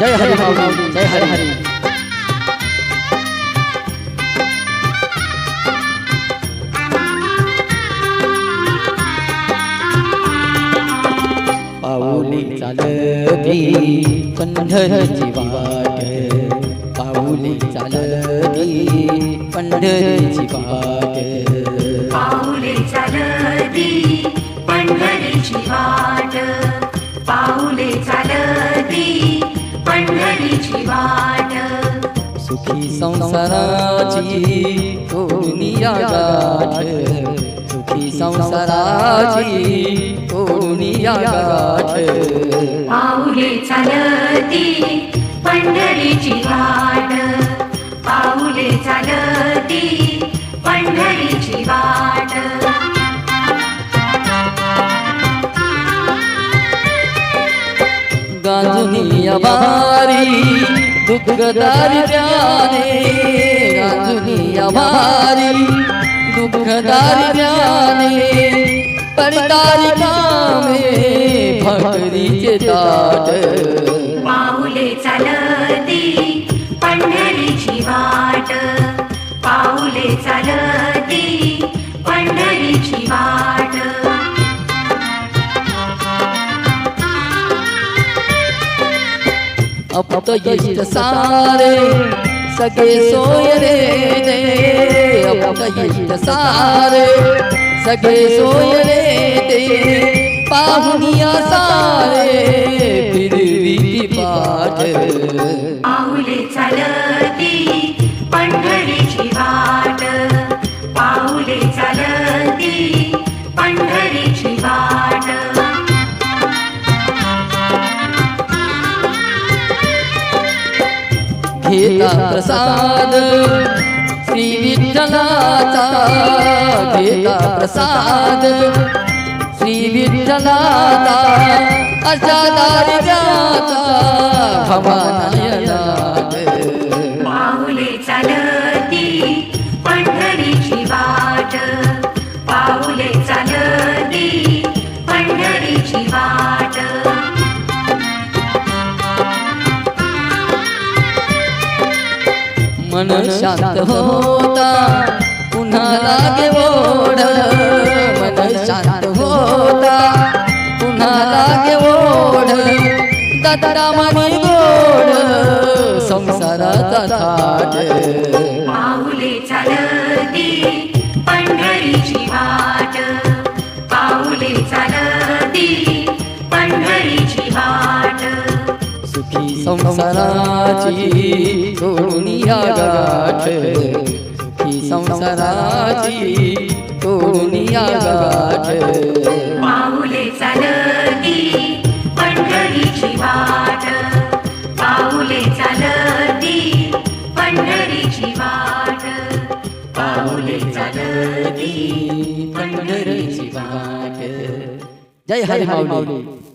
जय हरी माऊली जय हरी हरी. पाऊली चालती पंढरीची वाट. पाऊली चालती पंढरीची वाट. पाऊली चालती पंढरीची वाट. सुखी संसाराची कोणिया गाठ। सुखी संसाराची कोणिया गाठ। पाऊले चालती पंढरीची वाट पाऊले चालती पंढरीची गांजुनी अभारी दुःखदारी ज्ञाने गांजुनी अभारी दुःखदारी ज्ञाने परितारी कामे भक्तीचे ताट. पाऊले चालती पंढरीची वाट. पाऊले चालती पंढरीची वाट. अप्त यश सारे। सगळे सोय रे दे अप्त यश सारे। सगळे सोय रे दे पाहुनिया सारे। फिरवी पाठ घेता प्रसाद। श्री विठ्ठलाचा घेता प्रसाद। श्री विठ्ठलाचा अशा दारिद्र्याचा खमानायनात मन शांत होता. पुन्हा लागे ओढ मन शांत होता. पुन्हा लागे ओढ दत्ता मनी गोड. संसाराचा थाट पाऊले चालती पंढरीची वाट. पाऊले चालती पंढरीची वाट सुखी संसाराची कोणिया गाठ. सुखी संसाराची कोणिया गाठ. पाऊले चालती पंढरीची वाट. पाऊले चालती पंढरीची वाट. पाऊले चालती पंढरीची वाट. जय हरी माऊली.